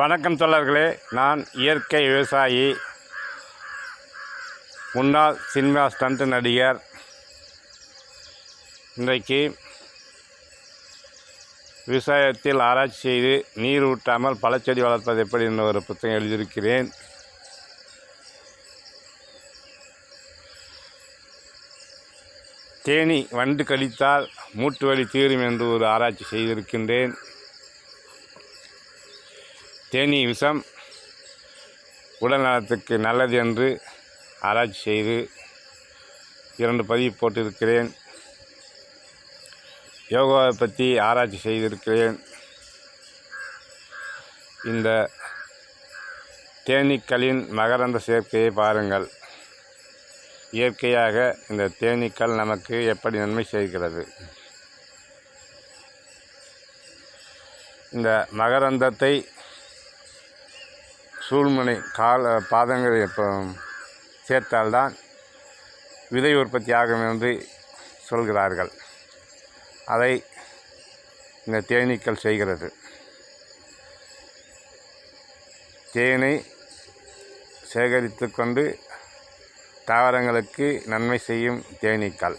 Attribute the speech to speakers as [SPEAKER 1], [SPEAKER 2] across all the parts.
[SPEAKER 1] வணக்கம் தோழர்களே நான் இயற்கை விவசாயி முன்னாள் சினிமா ஸ்டண்ட் நடிகர். இன்றைக்கு விவசாயத்தில் ஆராய்ச்சி செய்து நீர் ஊட்டாமல் பழச்செடி வளர்ப்பது எப்படி என்ற ஒரு புத்தகம் எழுதியிருக்கிறேன். தேனி வண்டு கடித்தால் மூட்டு வலி தீரும் என்று ஒரு ஆராய்ச்சி செய்திருக்கின்றேன். தேனீ விஷம் உடல் நலத்துக்கு நல்லது என்று ஆராய்ச்சி செய்து இரண்டு பதிவு போட்டிருக்கிறேன். யோகாவை பற்றி ஆராய்ச்சி செய்திருக்கிறேன். இந்த தேனீக்களின் மகரந்த சேர்க்கையை பாருங்கள். இயற்கையாக இந்த தேனீக்கள் நமக்கு எப்படி நன்மை செய்கிறது? இந்த மகரந்தத்தை சூழ்முனை கால பாதங்கள் இப்போ சேர்த்தால்தான் விதை உற்பத்தி ஆகும் என்று சொல்கிறார்கள். அதை இந்த தேனீக்கள் செய்கிறது. தேனை சேகரித்து கொண்டு தாவரங்களுக்கு நன்மை செய்யும் தேனீக்கள்.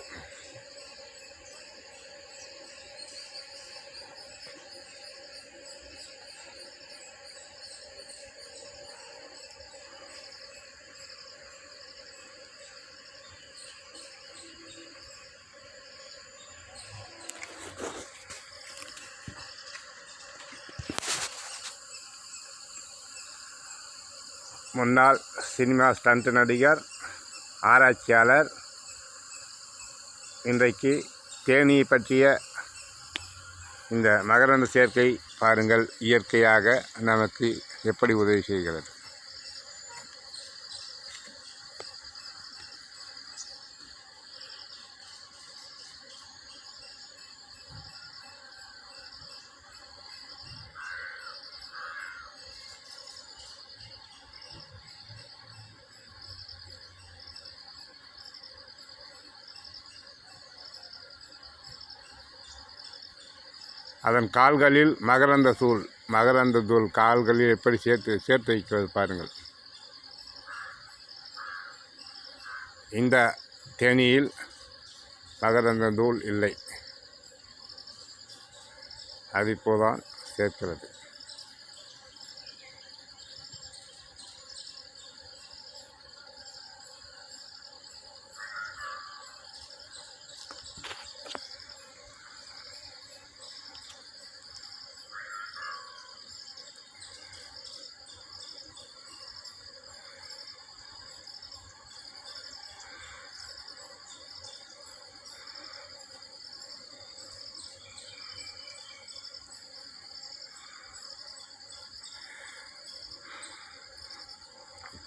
[SPEAKER 1] முன்னாள் சினிமா ஸ்டண்ட் நடிகர் ஆராய்ச்சியாளர் இன்றைக்கு தேனீயை பற்றிய இந்த மகரந்த சேர்க்கை பாருங்கள். இயற்கையாக நமக்கு எப்படி உதவி செய்கிறது? அதன் கால்களில் மகரந்த தூள் மகரந்த தூள் கால்களில் எப்படி சேர்த்து சேர்த்து வைக்கிறது பாருங்கள். இந்த தேனியில் மகரந்த தூள் இல்லை. அது இப்போதான் சேர்க்கிறது.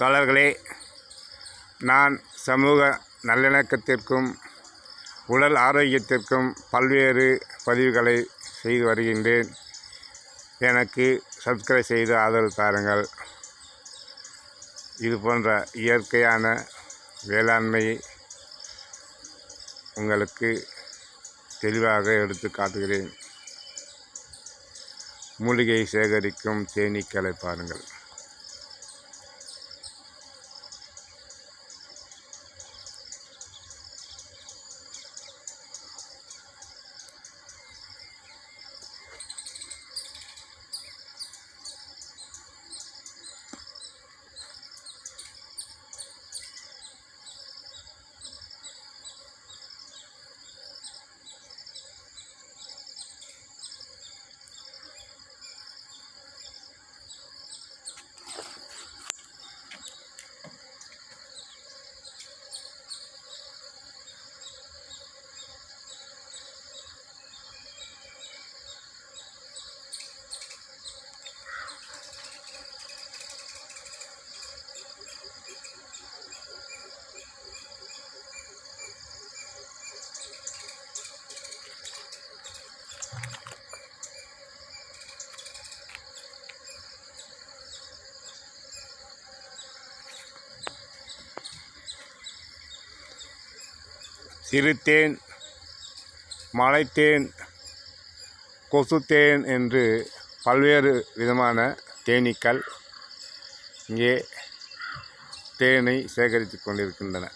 [SPEAKER 1] தோழர்களே நான் சமூக நல்லிணக்கத்திற்கும் உடல் ஆரோக்கியத்திற்கும் பல்வேறு பதிவுகளை செய்து வருகின்றேன். எனக்கு சப்ஸ்கிரைப் செய்து ஆதரவு தாருங்கள். இது போன்ற இயற்கையான வேளாண்மையை உங்களுக்கு தெளிவாக எடுத்து காட்டுகிறேன். மூலிகை சேகரிக்கும் தேனீக்களை பாருங்கள். சிறுத்தேன் மலைத்தேன் கொசுத்தேன் என்று பல்வேறு விதமான தேனீக்கள் இங்கே தேனை சேகரித்து கொண்டிருக்கின்றன.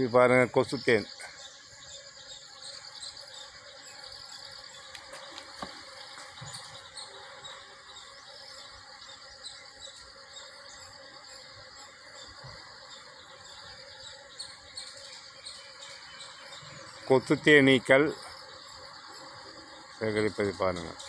[SPEAKER 1] இது பாருங்கள் கொசு தேன் கொத்து தேனீக்கள் சேகரிப்பதை பாருங்கள்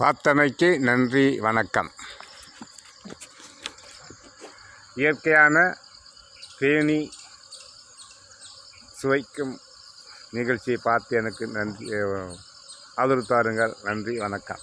[SPEAKER 1] பார்த்தமைக்கு நன்றி வணக்கம். இயற்கையான தேனி சுவைக்கும் நிகழ்ச்சியை பார்த்து எனக்கு நன்றி ஆதரவு தாருங்கள். நன்றி வணக்கம்.